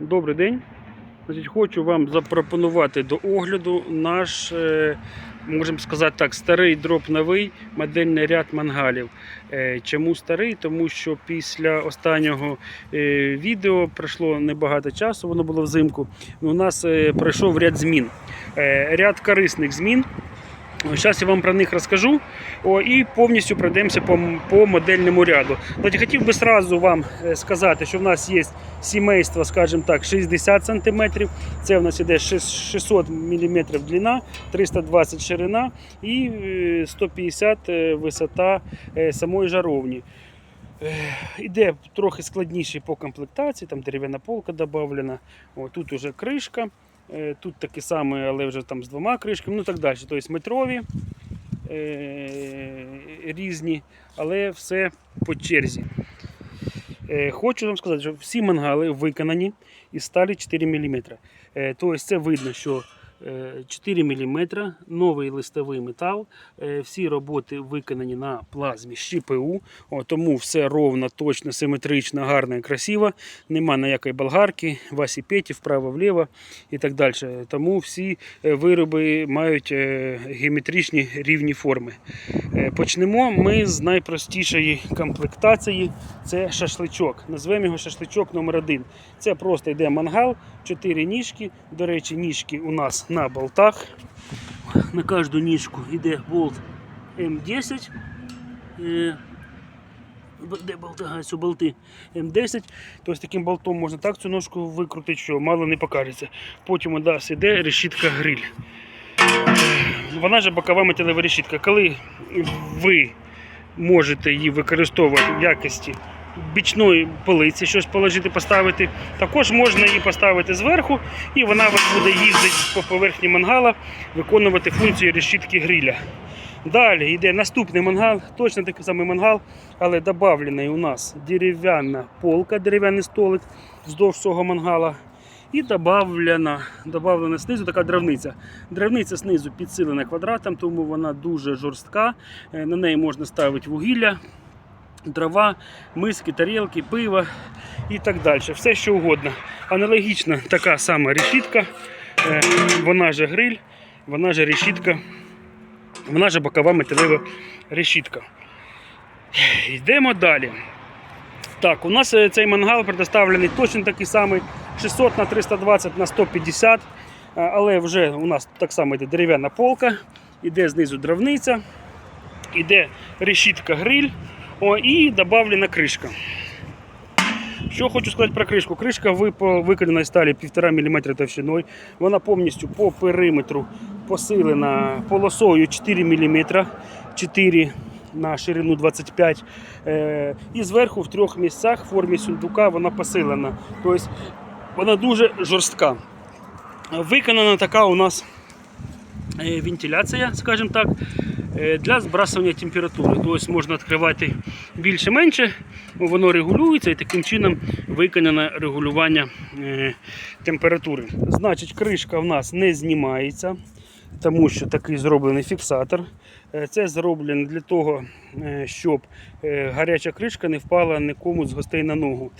Добрий день. Значить, хочу вам запропонувати до огляду наш, е, можемо сказати так, старий дроп новий модельний ряд мангалів. Е, Чому старий? Тому що після останнього е, відео пройшло небагато часу, воно було взимку. У нас пройшов ряд змін. Ряд корисних змін. Зараз я вам про них розкажу о, і повністю пройдемося по, по модельному ряду. Значить, хотів би сразу вам е, сказати, що в нас є сімейство, скажімо так, 60 см. Це в нас іде 600 мм длина, 320 ширина і е, 150 е, висота е, самої жаровні. Е, Іде трохи складніший по комплектації, там дерев'яна полка додавлена. Тут уже кришка. Е, Тут такі самі, але вже там з двома кришками, ну так далі. Тобто метрові е, різні, але все по черзі. Е, Хочу вам сказати, що всі мангали виконані із сталі 4 мм. Тобто це видно, що 4 мм, новий листовий метал. Е, Всі роботи виконані на плазмі ЩПУ, тому все ровно, точно, симетрично, гарно і красиво. Нема ніякої болгарки, Васі Петі, вправо-вліво і так далі. Тому всі е, вироби мають е, геометричні рівні форми. Почнемо ми з найпростішої комплектації. Це шашличок. Назвемо його шашличок номер 1 Це просто йде мангал, 4 ніжки. До речі, ніжки у нас на болтах. На кожну ніжку йде болт М10. Е, Де болти? Це болти М10. Тобто таким болтом можна так цю ножку викрутити, що мало не покажеться. Потім у нас іде решітка гриль. Вона ж бокова металева решітка. Коли ви можете її використовувати в якості бічної полиці, щось положити, поставити, також можна її поставити зверху, і вона буде їздити по поверхні мангала, виконувати функцію решітки гриля. Далі йде наступний мангал, точно такий самий мангал, але додавлений у нас дерев'яна полка, дерев'яний столик вздовж цього мангала. І добавлена, добавлена знизу така дровниця. Дровниця знизу підсилена квадратом, тому вона дуже жорстка. Е, На неї можна ставити вугілля, дрова, миски, тарілки, пиво і так далі. Все що угодно. Аналогічна така сама решітка, е, вона же гриль, вона же решітка, вона же бокова металева решітка. Йдемо далі. Так, у нас е, цей мангал предоставлений точно такий самий 600 на 320 на 150. е, Але вже у нас так само йде дерев'яна полка, іде знизу дровниця, іде решітка гриль о, і додавлена кришка. Що хочу сказати про кришку. Кришка виконана із сталі 1,5 мм товщиною. Вона повністю по периметру посилена полосою 4 мм, 4 на ширину 25 Е, І зверху в трьох місцях в формі сундука вона посилена. Тобто вона дуже жорстка. Виконана така у нас е, вентиляція, скажімо так, для збрасування температури. Тобто можна відкривати більше-менше, воно регулюється і таким чином виконане регулювання е, температури. Значить, кришка в нас не знімається, тому що такий зроблений фіксатор. Е, Це зроблено для того, е, щоб е, гаряча кришка не впала нікому з гостей на ногу.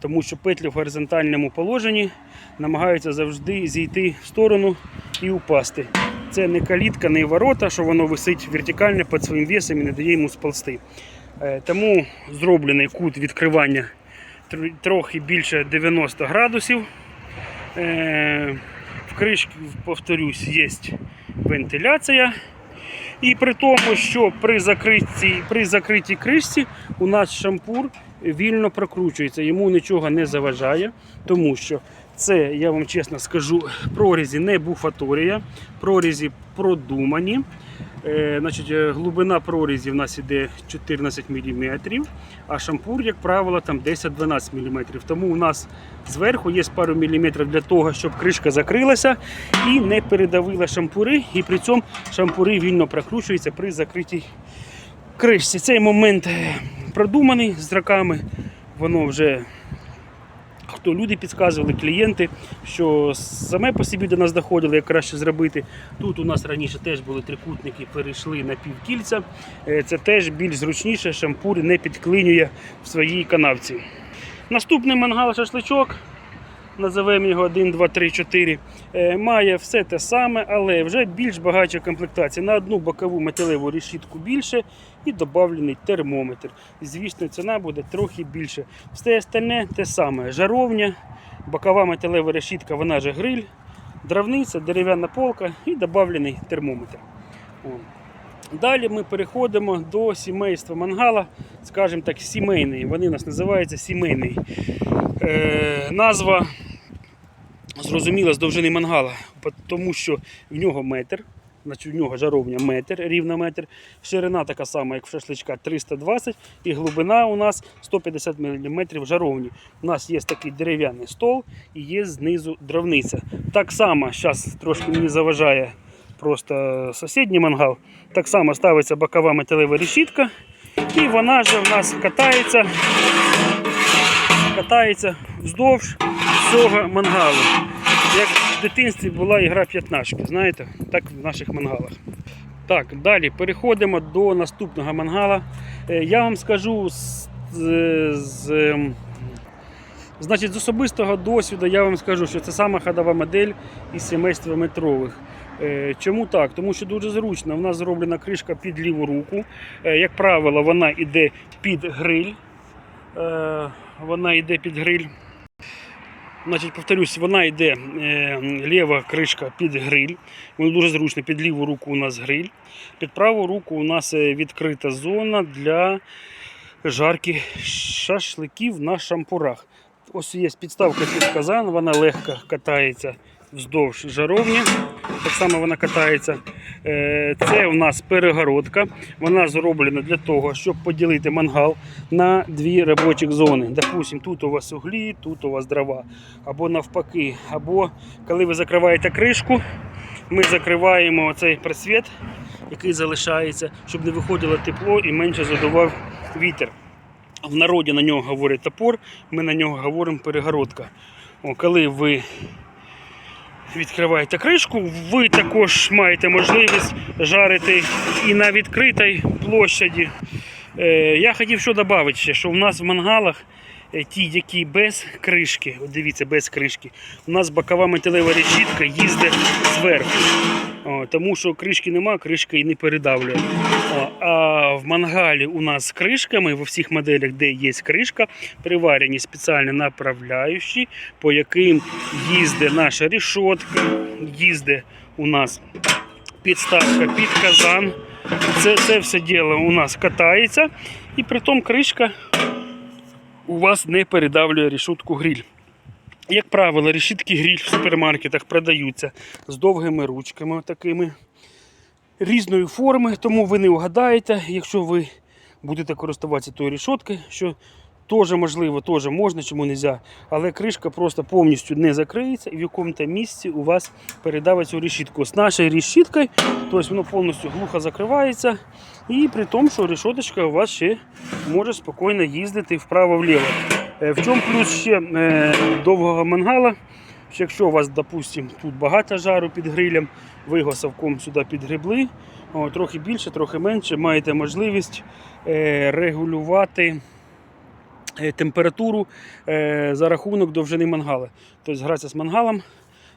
Тому що петлі в горизонтальному положенні намагаються завжди зійти в сторону і упасти. Це не калітка, не ворота, що воно висить вертикально під своїм весом і не дає йому сползти. Е, Тому зроблений кут відкривання трохи більше 90 градусів. Е, В кришці, повторюсь, є вентиляція. І при тому, що при закритій, при закритій кришці у нас шампур вільно прокручується, йому нічого не заважає, тому що це, я вам чесно скажу, прорізі не буфаторія, прорізі продумані. Е, значить, е, глибина прорізі в нас іде 14 мм, а шампур, як правило, там 10-12 мм. Тому у нас зверху є пару міліметрів для того, щоб кришка закрилася і не передавила шампури. І при цьому шампури вільно прокручуються при закритій кришці. Цей момент е, продуманий з роками. Воно вже хто люди підказували, клієнти, що саме по собі до нас доходило, як краще зробити. Тут у нас раніше теж були трикутники, перейшли на півкільця. Е, Це теж більш зручніше, шампур не підклинює в своїй канавці. Наступний мангал шашличок. Називаємо його 1, 2, 3, 4, е, має все те саме, але вже більш багатша комплектація. На одну бокову металеву решітку більше і додавлений термометр. Звісно, ціна буде трохи більше. Все остальне те саме. Жаровня, бокова металева решітка, вона же гриль, дровниця, дерев'яна полка і додавлений термометр. Далі ми переходимо до сімейства мангала, скажімо так, сімейний. Вони у нас називаються сімейний. Е, назва зрозуміла з довжини мангала, тому що в нього метр, значить в нього жаровня метр, рівна метр, ширина така сама, як в шашличка 320 і глибина у нас 150 мм жаровні. У нас є такий дерев'яний стол і є знизу дровниця. Так само, зараз трошки мені заважає просто сусідній мангал. Так само ставиться бокова металева решітка, і вона же в нас катається, катається вздовж всього мангалу. Як в дитинстві була ігра п'ятнашки, знаєте, так в наших мангалах. Так, далі переходимо до наступного мангала. Е, Я вам скажу з, з, ем, значить, з особистого досвіду, я вам скажу, що це сама ходова модель із сімейства метрових. Е, Чому так? Тому що дуже зручно. У нас зроблена кришка під ліву руку. Е, Як правило, вона йде під гриль. Вона йде під гриль. Значить, повторюсь, вона йде е, ліва кришка під гриль. Воно дуже зручно. Під ліву руку у нас гриль. Під праву руку у нас е, відкрита зона для жарки шашликів на шампурах. Ось є підставка під казан, вона легко катається вздовж жаровні. Так само вона катається. Е, Це у нас перегородка. Вона зроблена для того, щоб поділити мангал на дві робочі зони. Допустим, тут у вас углі, тут у вас дрова. Або навпаки. Або коли ви закриваєте кришку, ми закриваємо цей просвіт, який залишається, щоб не виходило тепло і менше задував вітер. В народі на нього говорять топор, ми на нього говоримо перегородка. О, коли ви відкриваєте кришку, ви також маєте можливість жарити і на відкритій площаді. Е, я хотів що додати ще, що в нас в мангалах ті, які без кришки, от дивіться, без кришки, у нас бокова металева решітка їздить зверху. О, тому що кришки нема, кришка і не передавлює. О, а в мангалі у нас з кришками, в всіх моделях, де є кришка, приварені спеціальні направляючі, по яким їздить наша рішотка, їздить у нас підставка під казан. Це, це все діло у нас катається, і притом кришка у вас не передавлює рішутку гриль. Як правило, решітки гриль в супермаркетах продаються з довгими ручками такими різної форми, тому ви не угадаєте, якщо ви будете користуватися тою решоткою, що теж можливо, теж можна, чому не можна, але кришка просто повністю не закриється і в якому-то місці у вас передавить цю решітку. З нашою решіткою, тобто воно повністю глухо закривається, і при тому, що решоточка у вас ще може спокійно їздити вправо-вліво. Е, В чому плюс ще е, довгого мангала? Якщо у вас, допустим, тут багато жару під грилем, ви його совком сюди підгребли, трохи більше, трохи менше, маєте можливість е, регулювати температуру за рахунок довжини мангала. Тобто гратися з мангалом,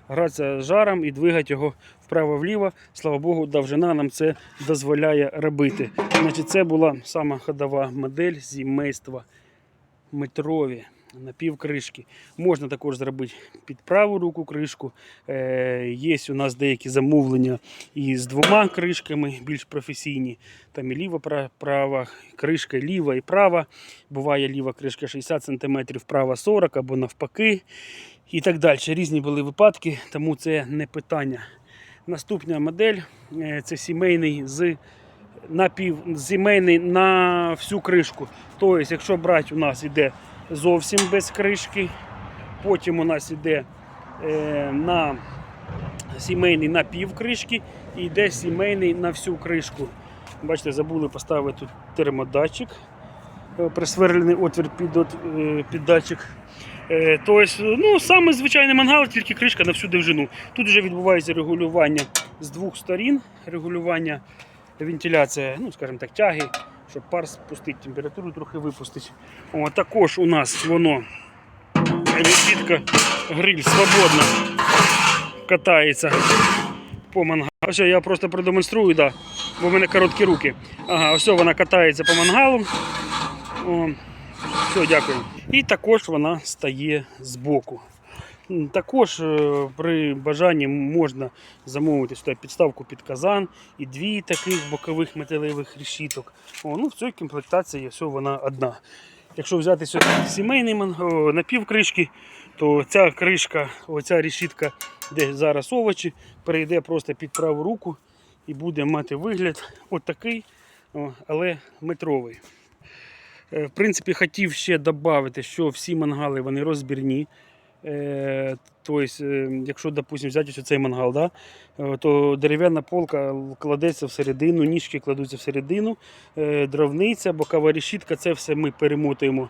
гратися з жаром і двигати його вправо-вліво. Слава Богу, довжина нам це дозволяє робити. Значить, Це була сама ходова модель сімейства метрові напівкришки. Можна також зробити під праву руку кришку. Е, Є у нас деякі замовлення і з двома кришками, більш професійні. Там і ліва права кришка, ліва і права. Буває ліва кришка 60 см, права 40 або навпаки. І так далі. Різні були випадки, тому це не питання. Наступна модель е, це сімейний з напів сімейний на всю кришку. Тобто, якщо брати, у нас іде зовсім без кришки, потім у нас іде е, на сімейний на пів кришки і йде сімейний на всю кришку. Бачите, забули поставити тут термодатчик, е, присверлений отвір під, під датчик. Тобто, ну, саме звичайний мангал, тільки кришка на всю довжину. Тут вже відбувається регулювання з двох сторін, регулювання вентиляція, ну, скажімо так, тяги, щоб пар спустити, температуру трохи випустити. О, також у нас воно решітка гриль свободно катається по мангалу. Ось я просто продемонструю, да, бо в мене короткі руки. Ага, ось вона катається по мангалу. О, все, дякую. І також вона стає збоку. М, Також е, при бажанні можна замовити сюди підставку під казан і дві таких бокових металевих решіток. О, ну, в цій комплектації все вона одна. Якщо взяти сюди сімейний напівкришки, то ця кришка, оця решітка, де зараз овочі, перейде просто під праву руку і буде мати вигляд отакий, але метровий. Е, В принципі, хотів ще додати, що всі мангали вони розбірні. Е, Тобто, е, якщо, допустим, взяти ось цей мангал, да, то дерев'яна полка кладеться всередину, ніжки кладуться всередину, дровниця, бокова решітка, це все ми перемотуємо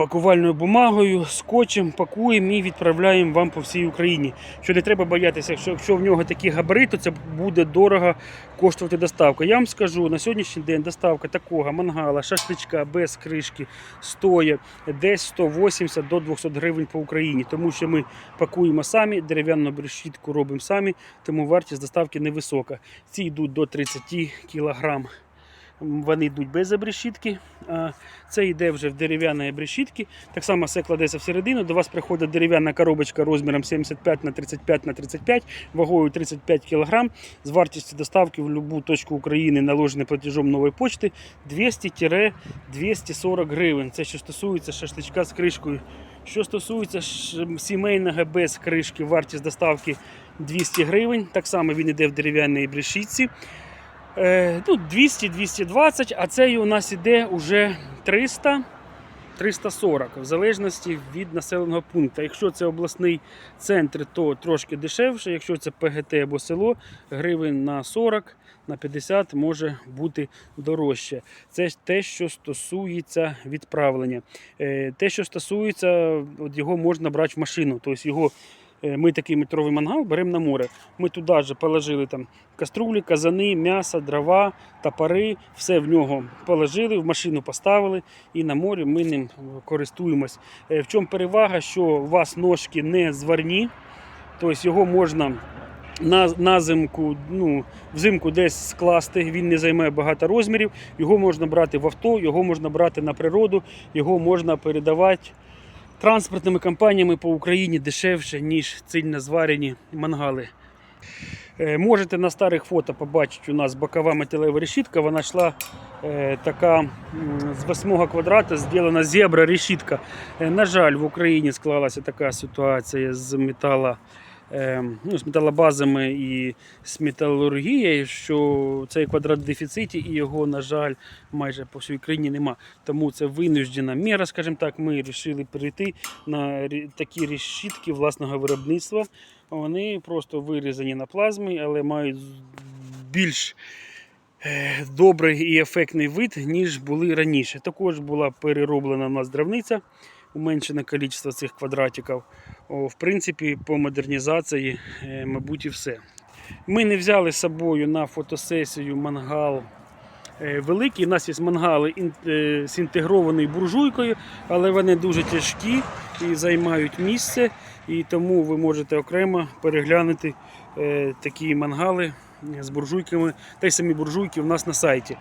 пакувальною бумагою, скотчем, пакуємо і відправляємо вам по всій Україні. Що не треба боятися, якщо, якщо в нього такі габарити, то це буде дорого коштувати доставка. Я вам скажу, на сьогоднішній день доставка такого мангала, шашличка без кришки стоїть десь 180 до 200 гривень по Україні, тому що ми пакуємо самі, дерев'яну решітку робимо самі, тому вартість доставки невисока. Ці йдуть до 30 кілограм. Вони йдуть без обрешітки, це йде вже в дерев'яні обрешітки. Так само все кладеться всередину. До вас приходить дерев'яна коробочка розміром 75 на 35 на 35, вагою 35 кг, з вартістю доставки в будь-яку точку України наложене платежом нової почти 200-240 гривень. Це що стосується шашличка з кришкою. Що стосується сімейного без кришки, вартість доставки 200 гривень. Так само він йде в дерев'яній брешітці. Е, ну, 200-220, а цей у нас іде уже 300 340, в залежності від населеного пункту. Якщо це обласний центр, то трошки дешевше. Якщо це ПГТ або село, гривень на 40, на 50 може бути дорожче. Це те, що стосується відправлення. Е, Те, що стосується, от його можна брати в машину. Тобто його ми такий метровий мангал беремо на море. Ми туди ж положили там каструлі, казани, м'ясо, дрова, топори, все в нього положили, в машину поставили і на морі ми ним користуємось. Е, В чому перевага, що у вас ножки не зварні, тобто його можна на, на зимку, ну, взимку десь скласти, він не займає багато розмірів, його можна брати в авто, його можна брати на природу, його можна передавати транспортними компаніями по Україні дешевше, ніж цільно зварені мангали. Е, Можете на старих фото побачити у нас бокова металева решітка. Вона йшла е, така з восьмого квадрата, зроблена зебра решітка. Е, На жаль, в Україні склалася така ситуація з метала. Е, Ну, з металобазами і з металургією, що цей квадрат в дефіциті і його, на жаль, майже по всій країні нема. Тому це винуждена міра, скажімо так. Ми вирішили перейти на такі решітки власного виробництва. Вони просто вирізані на плазмі, але мають більш е, добрий і ефектний вид, ніж були раніше. Також була перероблена у нас дровниця, уменшене кількість цих квадратиків. В принципі, по модернізації, е, мабуть, і все. Ми не взяли з собою на фотосесію мангал е, великий. У нас є мангали е, з інтегрованою буржуйкою, але вони дуже тяжкі і займають місце. І тому ви можете окремо переглянути е, такі мангали з буржуйками, та самі буржуйки у нас на сайті.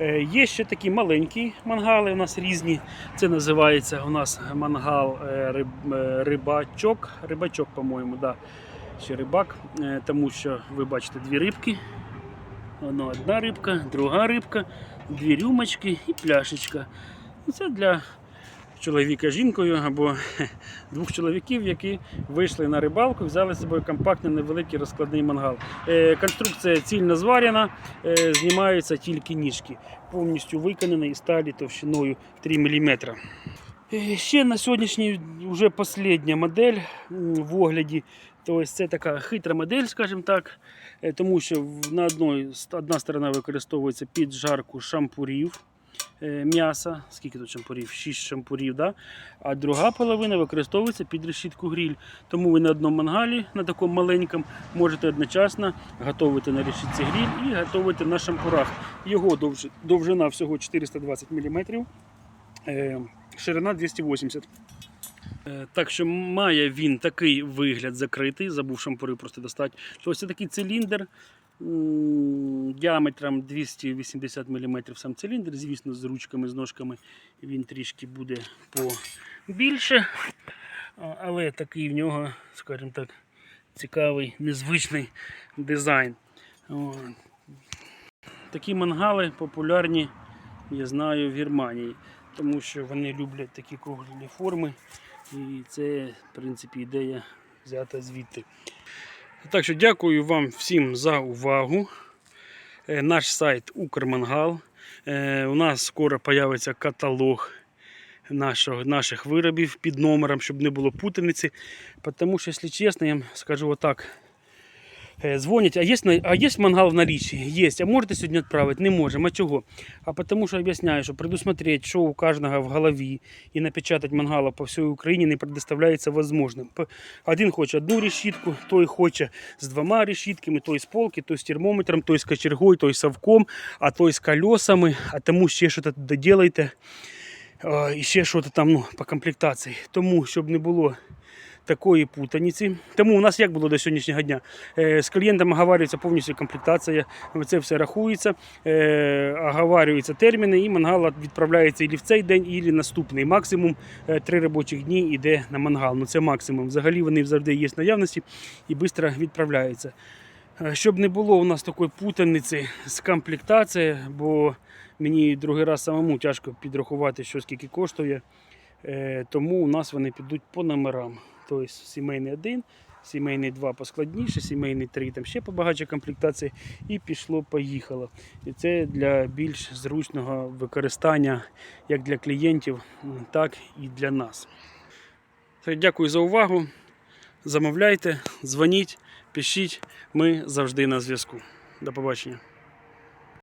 Е, є ще такі маленькі мангали, у нас різні. Це називається у нас мангал е, е, рибачок. Рибачок, по-моєму, да. ще рибак, тому що ви бачите дві рибки. Воно одна рибка, друга рибка, дві рюмочки і пляшечка. Ну, Це для чоловіка жінкою або двох чоловіків, які вийшли на рибалку, взяли з собою компактний невеликий розкладний мангал. Е, Конструкція цільно зварена, е, знімаються тільки ніжки, повністю виконаний із сталі товщиною 3 мм. Ще на сьогоднішній вже остання модель в огляді. Тобто це така хитра модель, скажімо так, е, тому що на одній одна сторона використовується під жарку шампурів е, м'яса. Скільки тут шампурів? 6 шампурів, да? а друга половина використовується під решітку гріль. Тому ви на одному мангалі, на такому маленькому, можете одночасно готувати на решітці гріль і готувати на шампурах. Його довж- довжина всього 420 мм, е, ширина 280 Е, Так що має він такий вигляд закритий, забув шампури просто достати. Тобто це такий циліндр діаметром 280 мм сам циліндр, звісно, з ручками, з ножками він трішки буде побільше. Але такий в нього, скажімо так, цікавий, незвичний дизайн. Такі мангали популярні, я знаю, в Германії, тому що вони люблять такі круглі форми. І це, в принципі, ідея взята звідти. Так що дякую вам всім за увагу. Е, Наш сайт Укрмангал. Е, У нас скоро появиться каталог нашого, наших виробів під номером, щоб не було путаниці. Тому що, якщо чесно, я вам скажу отак. Е, Дзвонять, а є, а є мангал в наличии? Є. А можете сьогодні відправити? Не можемо. А чого? А тому що об'ясняю, що предусмотреть, що у кожного в голові і напечатать мангала по всій Україні не предоставляється возможним. Один хоче одну решітку, той хоче з двома решітками, той з полки, той з термометром, той з кочергою, той з совком, а той з колесами, а тому ще. А, І ще щось там ну, по комплектації. Тому, щоб не було такої путаниці. Тому у нас як було до сьогоднішнього дня? Е, З клієнтом оговарюється повністю комплектація, це все рахується, е, оговарюються терміни, і мангал відправляється і в цей день, і наступний. Максимум е, три робочих дні йде на мангал. Ну це максимум. Взагалі вони завжди є в наявності і швидко відправляються. Е, Щоб не було у нас такої путаниці з комплектацією, бо мені другий раз самому тяжко підрахувати, що скільки коштує. Е, Тому у нас вони підуть по номерам. Тобто сімейний 1, сімейний 2 поскладніше, сімейний 3 там ще побагатше комплектації. І пішло-поїхало. І це для більш зручного використання як для клієнтів, так і для нас. Дякую за увагу. Замовляйте, дзвоніть, пишіть. Ми завжди на зв'язку. До побачення.